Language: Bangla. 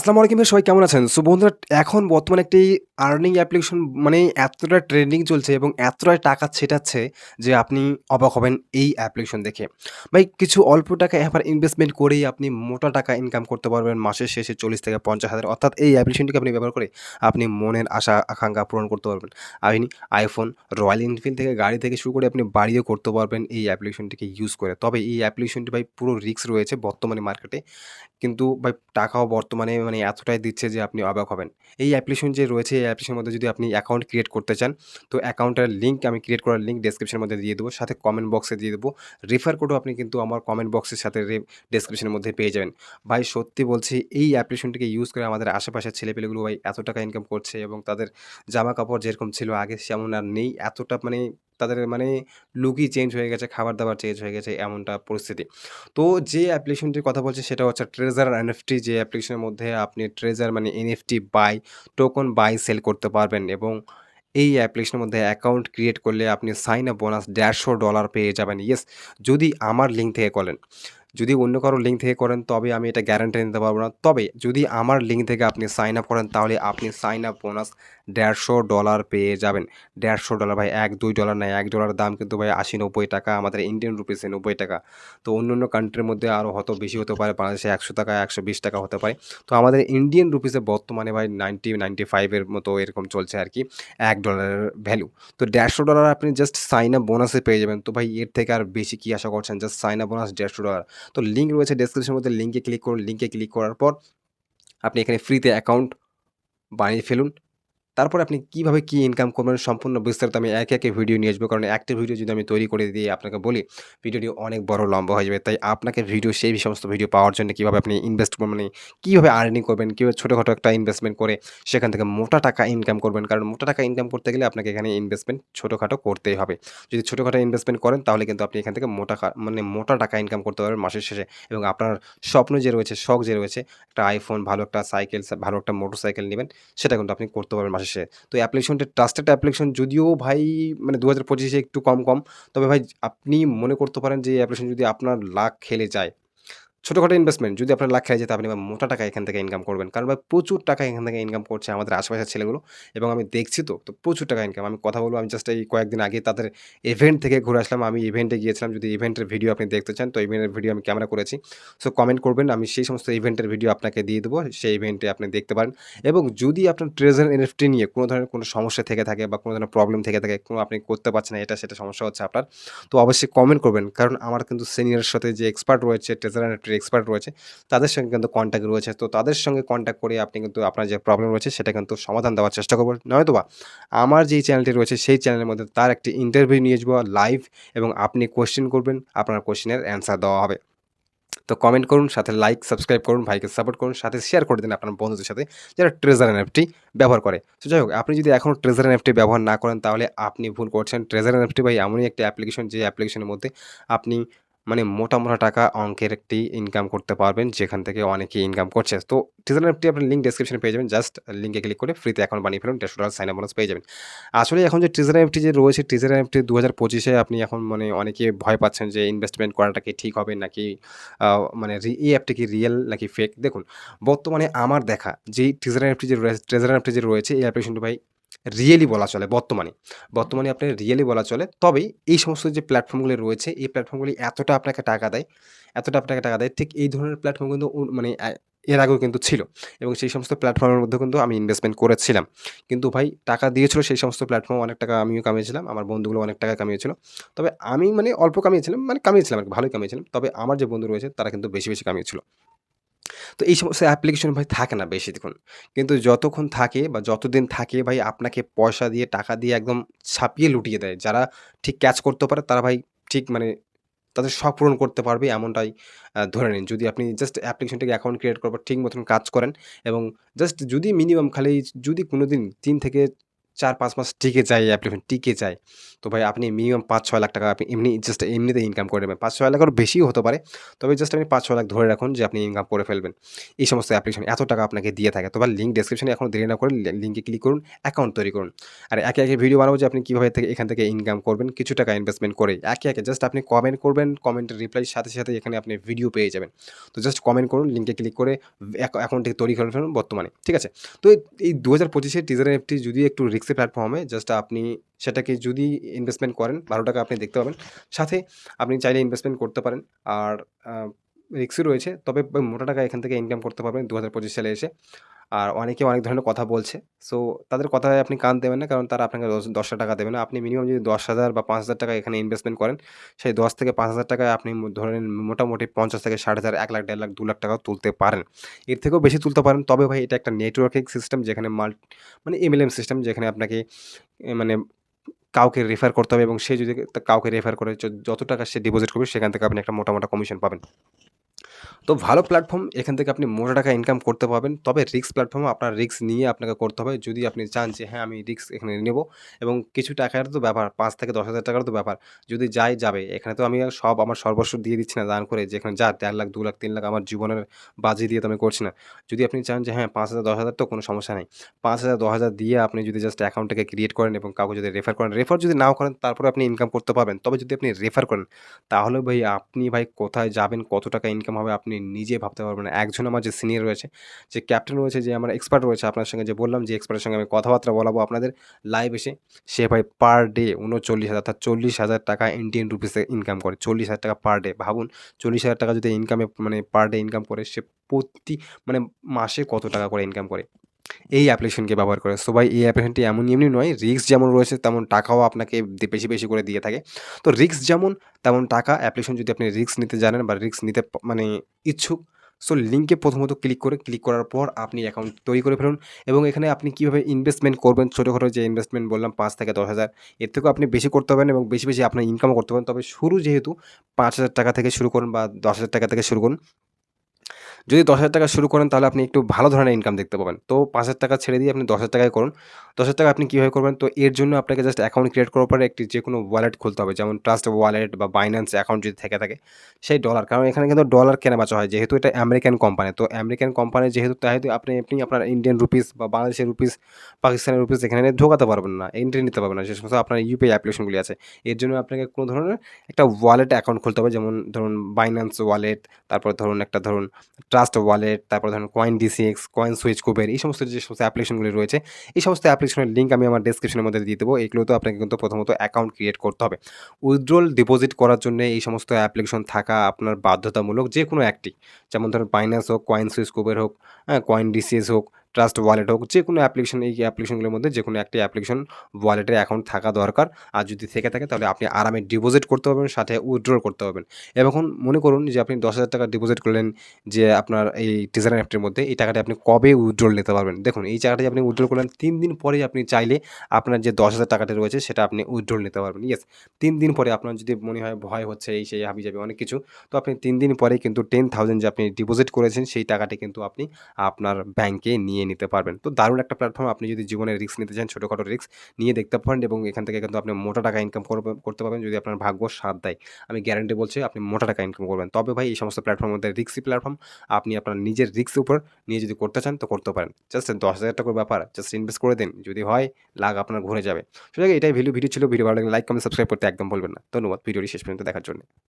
আসসালামু আলাইকুম সবাই কেমন আছেন? সো বন্ধুরা এখন বর্তমানে একটি আর্নিং অ্যাপ্লিকেশন মানে এতটা ট্রেন্ডিং চলছে এবং এতটাই টাকা ছেটাচ্ছে যে আপনি অবাক হবেন এই অ্যাপ্লিকেশন দেখে। ভাই কিছু অল্প টাকা এবার ইনভেস্টমেন্ট করেই আপনি মোটা টাকা ইনকাম করতে পারবেন মাসের শেষে ৪০ থেকে ৫০,০০০ অর্থাৎ এই অ্যাপ্লিকেশনটিকে আপনি ব্যবহার করে আপনি মনের আশা আকাঙ্ক্ষা পূরণ করতে পারবেন। আপনি আইফোন, রয়্যাল এনফিল্ড থেকে গাড়ি থেকে শুরু করে আপনি বাড়িও করতে পারবেন এই অ্যাপ্লিকেশনটিকে ইউজ করে। তবে এই অ্যাপ্লিকেশনটি ভাই পুরো রিস্ক রয়েছে বর্তমানে মার্কেটে। কিন্তু ভাই টাকাও বর্তমানে মানে এতটাই দিচ্ছে যে আপনি অবাক হবেন। এই অ্যাপ্লিকেশন যে রয়েছে এই অ্যাপ্লিকেশনের মধ্যে যদি আপনি অ্যাকাউন্ট ক্রিয়েট করতে চান, তো অ্যাকাউন্টের লিঙ্ক আমি ক্রিয়েট করার লিঙ্ক ডেসক্রিপশনের মধ্যে দিয়ে দেবো। সাথে কমেন্ট বক্সে দিয়ে দেবো। রেফার কোডও আপনি কিন্তু আমার কমেন্ট বক্সের সাথে ডেসক্রিপশনের মধ্যে পেয়ে যাবেন। ভাই সত্যি বলছি এই অ্যাপ্লিকেশনটিকে ইউজ করে আমাদের আশেপাশের ছেলেপেলেগুলো ভাই এত টাকা ইনকাম করছে এবং তাদের জামা-কাপড় যেরকম ছিল আগে সেমন আর নেই। এতটা মানে তাদের মানে লুকই চেঞ্জ হয়ে গেছে, খাবার-দাবার চেঞ্জ হয়ে গেছে এমনটা পরিস্থিতি। তো যে অ্যাপ্লিকেশনটির কথা বলছি সেটা হচ্ছে ট্রেজার এনএফটি যে অ্যাপ্লিকেশনের মধ্যে আপনি ট্রেজার মানে NFT buy, token buy sell করতে পারবেন এবং এই অ্যাপ্লিকেশনের মধ্যে অ্যাকাউন্ট ক্রিয়েট করলে আপনি সাইন আপ বোনাস $১৫০ পেয়ে যাবেন। ইয়েস যদি আমার লিঙ্ক থেকে করেন। যদি অন্য কারও লিঙ্ক থেকে করেন তবে আমি এটা গ্যারান্টি নিতে পারব না। তবে যদি আমার লিঙ্ক থেকে আপনি সাইন আপ করেন তাহলে আপনি সাইন আপ বোনাস $১৫০ পেয়ে যাবেন। $১৫০ ভাই $১-২ না $১ দাম কিন্তু ভাই ৳৮০-৯০ আমাদের ইন্ডিয়ান রুপিসে ৳৯০ তো অন্য অন্য কান্ট্রির মধ্যে আরও হয়তো বেশি হতে পারে। বাংলাদেশে ৳১০০, ৳১২০ হতে পারে। তো আমাদের ইন্ডিয়ান রুপিসে বর্তমানে ভাই 90-95 ফাইভের মতো এরকম চলছে আর কি এক ডলারের ভ্যালু। তো $১৫০ আপনি জাস্ট সাইন বোনাসে পেয়ে যাবেন। তো ভাই এর থেকে আর বেশি কি আশা করছেন? জাস্ট সাইন বোনাস $১৫০ তো লিঙ্ক রয়েছে ডেসক্রিপশনের মধ্যে লিঙ্কে ক্লিক করুন। লিঙ্কে ক্লিক করার পর আপনি এখানে ফ্রিতে অ্যাকাউন্ট বানিয়ে ফেলুন। তারপরে আপনি কীভাবে কি ইনকাম করবেন সম্পূর্ণ বিস্তারিত আমি একে, একে ভিডিও নিয়ে আসব। কারণ একটা ভিডিও যদি আমি তৈরি করে দিয়ে আপনাকে বলি, ভিডিওটি অনেক বড় লম্বা হয়ে যাবে। তাই আপনাকে ভিডিও সেই সমস্ত ভিডিও পাওয়ার জন্য কীভাবে আপনি ইনভেস্ট করবেন মানে কীভাবে আর্নিং করবেন, কীভাবে ছোটখাটো একটা ইনভেস্টমেন্ট করে সেখান থেকে মোটা টাকা ইনকাম করবেন। কারণ মোটা টাকা ইনকাম করতে গেলে আপনাকে এখানে ইনভেস্টমেন্ট ছোটখাটো করতেই হবে। যদি ছোটখাটো ইনভেস্টমেন্ট করেন তাহলে কিন্তু আপনি এখান থেকে মোটা মানে মোটা টাকা ইনকাম করতে পারবেন মাসের শেষে এবং আপনার স্বপ্ন যে রয়েছে, শখ যে রয়েছে, একটা আইফোন, ভালো একটা সাইকেল, ভালো একটা মোটর সাইকেল নেবেন সেটা কিন্তু আপনি করতে পারবেন মাসের শেষে। তো অ্যাপ্লিকেশনটা ট্রাস্টেড অ্যাপ্লিকেশন যদিও ভাই মানে দু হাজার পঁচিশে একটু কম, কম। তবে ভাই আপনি মনে করতে পারেন যে অ্যাপ্লিকেশন যদি আপনার লাখ খেলে যায় ছোটখাটো ইনভেস্টমেন্ট যদি আপনার লাখ যায় আপনি মোটা টাকা এখান থেকে ইনকাম করবেন। কারণ ভাই প্রচুর টাকা এখান থেকে ইনকাম করছে আমাদের আশেপাশের ছেলেগুলো এবং আমি দেখছি তো, তো প্রচুর টাকা ইনকাম। আমি কথা বলব আমি জাস্ট এই কয়েকদিন আগে তাদের ইভেন্ট থেকে ঘুরে আসলাম। আমি ইভেন্টে গিয়েছিলাম। যদি ইভেন্টের ভিডিও আপনি দেখতে চান তো ইভেন্টের ভিডিও আমি ক্যামেরা করেছি। সো কমেন্ট করবেন। আমি সেই সমস্ত ইভেন্টের ভিডিও আপনাকে দিয়ে দেবো। সেই ইভেন্টে আপনি দেখতে পারেন এবং যদি আপনার ট্রেজার এনএফটি নিয়ে কোনো ধরনের কোনো সমস্যা থেকে থাকে বা কোনো ধরনের প্রবলেম থেকে থাকে, কোনো আপনি করতে পারছেন না এটা সেটা সমস্যা হচ্ছে আপনার, তো অবশ্যই কমেন্ট করবেন। কারণ আমার কিন্তু সিনিয়রের সাথে যে এক্সপার্ট রয়েছে, ট্রেজার এনএফটির এক্সপার্ট রয়েছে তাদের সঙ্গে কিন্তু কনট্যাক্ট রয়েছে। তো তাদের সঙ্গে কন্ট্যাক্ট করে আপনি কিন্তু আপনার যে প্রবলেম রয়েছে সেটা কিন্তু সমাধান দেওয়ার চেষ্টা করব। নয়তোবা আমার যেই চ্যানেলটি রয়েছে সেই চ্যানেলের মধ্যে তার একটি ইন্টারভিউ নিয়ে আসব লাইভ এবং আপনি কোয়েশ্চেন করবেন, আপনার কোয়েশ্চেনের অ্যান্সার দেওয়া হবে। তো কমেন্ট করুন, সাথে লাইক, সাবস্ক্রাইব করুন, ভাইকে সাপোর্ট করুন, সাথে শেয়ার করে দিন আপনার বন্ধুদের সাথে যারা ট্রেজার এনএফটি ব্যবহার করে। তো যাই হোক আপনি যদি এখনও ট্রেজার এনএফটি ব্যবহার না করেন তাহলে আপনি ভুল করছেন। ট্রেজার এনএফটি ভাই এমনই একটি অ্যাপ্লিকেশন যে অ্যাপ্লিকেশনের মধ্যে আপনি মানে মোটা, মোটা টাকা অঙ্কের একটি ইনকাম করতে পারবেন যেখান থেকে অনেকেই ইনকাম করছে। তো টিজার এনএফটি আপনি লিঙ্ক ডেসক্রিপশনে পেয়ে যাবেন। জাস্ট লিঙ্কে ক্লিক করে ফ্রিতে অ্যাকাউন্ট বানিয়ে ফেলুন। $১৫০ সাইন আপ বোনাস পেয়ে যাবেন। আসলে এখন যে টিজার এনএফটি যে রয়েছে ট্রেজার এনএফটি ২০২৫ এ আপনি এখন মানে অনেকে ভয় পাচ্ছেন যে ইনভেস্টমেন্ট করাটা কি ঠিক হবে নাকি মানে এই অ্যাপটি কি রিয়েল নাকি ফেক? দেখুন বর্তমানে আমার দেখা যেই টিজার এনএফটি যে রয়েছে ট্রেজার এনএফটি যে রয়েছে এই অ্যাপ্লিকেশনটি ভাই রিয়েলি বলা চলে বর্তমানে। বর্তমানে আপনার রিয়েলি বলা চলে। তবে এই সমস্ত যে প্ল্যাটফর্মগুলি রয়েছে এই প্ল্যাটফর্মগুলি এতটা আপনাকে টাকা দেয়, এতটা আপনাকে টাকা দেয় ঠিক এই ধরনের প্ল্যাটফর্ম কিন্তু মানে এর আগেও কিন্তু ছিল এবং সেই সমস্ত প্ল্যাটফর্মের মধ্যে কিন্তু আমি ইনভেস্টমেন্ট করেছিলাম। কিন্তু ভাই টাকা দিয়েছিল সেই সমস্ত প্ল্যাটফর্ম অনেক টাকা আমিও কামিয়েছিলাম। আমার বন্ধুগুলো অনেক টাকা কামিয়েছিল। তবে আমি মানে অল্প কামিয়েছিলাম মানে কামিয়েছিলাম আরকি ভালোই কামিয়েছিলাম। তবে আমার যে বন্ধু রয়েছে তারা কিন্তু বেশি, বেশি কামিয়েছিল। তো এই সমস্ত অ্যাপ্লিকেশন ভাই থাকে না বেশিক্ষণ। কিন্তু যতক্ষণ থাকে বা যতদিন থাকে ভাই আপনাকে পয়সা দিয়ে, টাকা দিয়ে একদম ছাপিয়ে লুটিয়ে দেয়। যারা ঠিক ক্যাচ করতে পারে তারা ভাই ঠিক মানে তাদের শখ পূরণ করতে পারবে এমনটাই ধরে নিন। যদি আপনি জাস্ট অ্যাপ্লিকেশনটাকে অ্যাকাউন্ট ক্রিয়েট করার পর ঠিক মতন কাজ করেন এবং জাস্ট যদি মিনিমাম খালি যদি কোনোদিন তিন থেকে ৪-৫ মাস টিকে যায় অ্যাপ্লিকেশন টিকে যায়। তো ভাই আপনি মিনিমাম ৫-৬ লাখ টাকা আপনি এমনি জাস্ট এমনিতে ইনকাম করে নেবেন। ৫-৬ লাখেরও বেশিও হতে পারে। তবে জাস্ট আপনি ৫-৬ লাখ ধরে রাখুন যে আপনি ইনকাম করে ফেলবেন। এই সমস্ত অ্যাপ্লিকেশন এত টাকা আপনাকে দিয়ে থাকে। তো ভাই লিঙ্ক ডেসক্রিপশনে এখন দেরি না করে লিঙ্কে ক্লিক করুন, অ্যাকাউন্ট তৈরি করুন। আর একে, একে ভিডিও বানাবো যে আপনি কীভাবে থেকে এখান থেকে ইনকাম করবেন কিছু টাকা ইনভেস্টমেন্ট করে। একে, একে জাস্ট আপনি কমেন্ট করবেন, কমেন্টের রিপ্লাই সাথে, সাথে এখানে আপনি ভিডিও পেয়ে যাবেন। তো জাস্ট কমেন্ট করুন, লিঙ্কে ক্লিক করে অ্যাকা অ্যাকাউন্টটি তৈরি করে ফেলুন বর্তমানে। ঠিক আছে? তো এই এই ২০২৫ এর টিজার এফটি যদি একটু রিস্কি প্ল্যাটফর্মে জাস্ট আপনি সেটাকে যদি ইনভেস্টমেন্ট করেন ৳১২ আপনি দেখতে পাবেন। সাথে আপনি চাইলে ইনভেস্টমেন্ট করতে পারেন। আর রিক্সি রয়েছে। তবে মোটা টাকা এখান থেকে ইনকাম করতে পারবেন ২০২৫ সালে এসে। আর অনেকে অনেক ধরনের কথা বলছে। সো তাদের কথায় আপনি কান দেবেন না। কারণ তারা আপনাকে দশ ৳১০ টাকা দেবে না। আপনি মিনিমাম যদি ১০,০০০ বা ৳৫,০০০ টাকা এখানে ইনভেস্টমেন্ট করেন, সেই ১০ থেকে ৳৫,০০০ টাকায় আপনি ধরেন মোটামুটি ৫০ থেকে ষাট হাজার এক লাখ, ১.৫ লাখ, দু লাখ টাকাও তুলতে পারেন। এর থেকেও বেশি তুলতে পারেন। তবে ভাই এটা একটা নেটওয়ার্কিং সিস্টেম যেখানে মাল মানে এমএলএম সিস্টেম যেখানে আপনাকে মানে কাউকে রেফার করতে হবে এবং সে যদি কাউকে রেফার করে যত টাকা সে ডিপোজিট করবে সেখান থেকে আপনি একটা মোটা, মোটা কমিশন পাবেন। তো ভালো প্ল্যাটফর্ম এখান থেকে আপনি মোটা টাকা ইনকাম করতে পারবেন। তবে রিস্ক প্ল্যাটফর্মে আপনার রিস্ক নিয়ে আপনাকে করতে হবে। যদি আপনি চান যে হ্যাঁ, আমি রিস্ক এখানে নেব এবং কিছু টাকার তো ব্যাপার পাঁচ থেকে ১০,০০০ টাকারও তো ব্যাপার। যদি যাই যাবে। এখানে তো আমি সব আমার সর্বস্ব দিয়ে দিচ্ছি না দান করে যেখানে যা ১.৫ লাখ, দু লাখ, তিন লাখ আমার জীবনের বাজি দিয়ে তো আমি করছি না। যদি আপনি চান যে হ্যাঁ, পাঁচ হাজার দশ হাজার তো কোনো সমস্যা নাই। ৫,০০০, ১০,০০০ দিয়ে আপনি যদি জাস্ট অ্যাকাউন্টটাকে ক্রিয়েট করেন এবং কাউকে যদি রেফার করেন, রেফার যদি নাও করেন তারপরে আপনি ইনকাম করতে পারবেন। তবে যদি আপনি রেফার করেন তাহলে ভাই আপনি ভাই কোথায় যাবেন, কত টাকা ইনকাম হবে আপনি নিজে ভাবতে পারবেন একজন আমার যে সিনিয়র রয়েছে, যে ক্যাপ্টেন রয়েছে, যে আমার এক্সপার্ট রয়েছে আপনার সঙ্গে যে বললাম যে এক্সপার্টের সঙ্গে আমি কথাবার্তা বলাবো আপনাদের লাইভ এসে। সে ভাই পার ডে ৩৯,০০০ অর্থাৎ ৳৪০,০০০ টাকা ইন্ডিয়ান রুপিসে ইনকাম করে। ৳৪০,০০০ টাকা পার ডে। ভাবুন ৳৪০,০০০ টাকা যদি ইনকামে মানে পার ডে ইনকাম করে সে প্রতি মানে মাসে কত টাকা করে ইনকাম করে। এই অ্যাপ্লিকেশনকে ব্যবহার করে। সো ভাই এই অ্যাপ্লিকেশনটি এমন এমনি নয়। রিস্ক যেমন রয়েছে তেমন টাকাও আপনাকে বেশি, বেশি করে দিয়ে থাকে। তো রিস্ক যেমন তেমন টাকা। অ্যাপ্লিকেশন যদি আপনি রিস্ক নিতে জানেন বা রিস্ক নিতে মানে ইচ্ছুক সো লিঙ্কে প্রথমত ক্লিক করে ক্লিক করার পর আপনি অ্যাকাউন্ট তৈরি করে ফেলুন এবং এখানে আপনি কীভাবে ইনভেস্টমেন্ট করবেন ছোটখাটো যে ইনভেস্টমেন্ট বললাম পাঁচ থেকে ১০,০০০ এর থেকেও আপনি বেশি করতে পারেন এবং বেশি, বেশি আপনার ইনকামও করতে পারেন। তবে শুরু যেহেতু ৳৫,০০০ টাকা থেকে শুরু করুন বা ৳১০,০০০ টাকা থেকে শুরু করুন। যদি ৳১০,০০০ টাকা শুরু করেন তাহলে আপনি একটু ভালো ধরনের ইনকাম দেখতে পাবেন। তো ৳৫,০০০ টাকা ছেড়ে দিয়ে আপনি ৳১০,০০০ টাকায় করুন। ৳১০,০০০ টাকা আপনি কীভাবে করবেন? তো এর জন্য আপনাকে জাস্ট অ্যাকাউন্ট ক্রিয়েট করার পরে একটি যে কোনো ওয়ালেট খুলতে হবে। যেমন ট্রাস্ট ওয়ালেট বা বাইন্যান্স অ্যাকাউন্ট যদি থেকে থাকে সেই ডলার। কারণ এখানে কিন্তু ডলার কেনাবেচা হয়। যেহেতু এটা আমেরিকান কোম্পানি। তো আমেরিকান কোম্পানি যেহেতু তাহেতু আপনি আপনি আপনার ইন্ডিয়ান রুপিস বা বাংলাদেশের রুপিস, পাকিস্তানের রুপিস এখানে ঢোকাতে পারবেন না। এন্ট্রি নিতে পারবেন না। যে সমস্ত আপনার ইউপিআই অ্যাপ্লিকেশনগুলি আছে। এর জন্য আপনাকে কোনো ধরনের একটা ওয়ালেট অ্যাকাউন্ট খুলতে হবে। যেমন ধরুন বাইন্যান্স ওয়ালেট, তারপর ধরুন একটা ধরুন ট্রাস্ট ওয়ালেট, তারপর ধরুন coin DCX, coin switch Kuber এই সমস্ত যে সমস্ত অ্যাপ্লিকেশনগুলি রয়েছে, এই সমস্ত অ্যাপ্লিকেশনের লিঙ্ক আমি আমার ডেসক্রিপশনের মধ্যে দিয়ে দেবো। এগুলো তো আপনাকে কিন্তু প্রথমত অ্যাকাউন্ট ক্রিয়েট করতে হবে। উইথড্রল ডিপোজিট করার জন্য এই সমস্ত অ্যাপ্লিকেশন থাকা আপনার বাধ্যতামূলক যে কোনো একটি। যেমন ধরুন বাইন্যান্স হোক, কয়েন সুইচ কুবের হোক, হ্যাঁ? কয়েন ডিসিএস হোক, ট্রাস্ট ওয়ালেট হোক, যে কোনো অ্যাপ্লিকেশন এই অ্যাপ্লিকেশনগুলোর মধ্যে যে কোনো একটি অ্যাপ্লিকেশন ওয়ালেটের অ্যাকাউন্ট থাকা দরকার। আর যদি থেকে থাকে তাহলে আপনি আরামে ডিপোজিট করতে পারবেন, সাথে উইথড্রল করতে পারবেন। এখন মনে করুন যে আপনি দশ হাজার টাকা ডিপোজিট করলেন যে আপনার এই টিজার অ্যাপটির মধ্যে এই টাকাটি আপনি কবে উইথড্রল নিতে পারবেন? দেখুন এই টাকাটি আপনি উইথড্রল করলেন তিন দিন পরেই আপনি চাইলে আপনার যে দশ হাজার টাকাটি রয়েছে সেটা আপনি উইথড্রল নিতে পারবেন। ইয়েস তিন দিন পরে আপনার যদি মনে হয় ভয় হচ্ছে এই সেই হাবি যাবে অনেক কিছু। তো আপনি তিন দিন পরেই কিন্তু 10,000 যে আপনি ডিপোজিট করেছেন সেই টাকাটি কিন্তু আপনি আপনার ব্যাংকে নিয়ে নিতে পারবেন। তো দারুণ একটা প্ল্যাটফর্ম আপনি যদি জীবনে রিস্ক নিতে চান ছোটোখাটো রিস্ক নিয়ে দেখতে পারেন এবং এখান থেকে কিন্তু আপনি মোটা টাকা ইনকাম করতে পারবেন যদি আপনার ভাগ্য সাথ দেয়। আমি গ্যারান্টি বলছি আপনি মোটা টাকা ইনকাম করবেন। তবে ভাই এই সমস্ত প্ল্যাটফর্মের মধ্যে রিস্কি প্ল্যাটফর্ম। আপনি আপনার নিজের রিস্কের উপর নিয়ে যদি করতে চান তো করতে পারেন। জাস্ট ৳১০,০০০ টাকার ব্যাপার। জাস্ট ইনভেস্ট করে দিন। যদি হয় লাখ আপনার ঘুরে যাবে। সুতরাং এটাই ভিডিও ভিডিও ছিল। ভিডিও ভালো লাগলে লাইক, কমেন্ট, সাবস্ক্রাইব করতে একদম ভুলবেন না। ধন্যবাদ ভিডিওটি শেষ পর্যন্ত দেখার জন্য।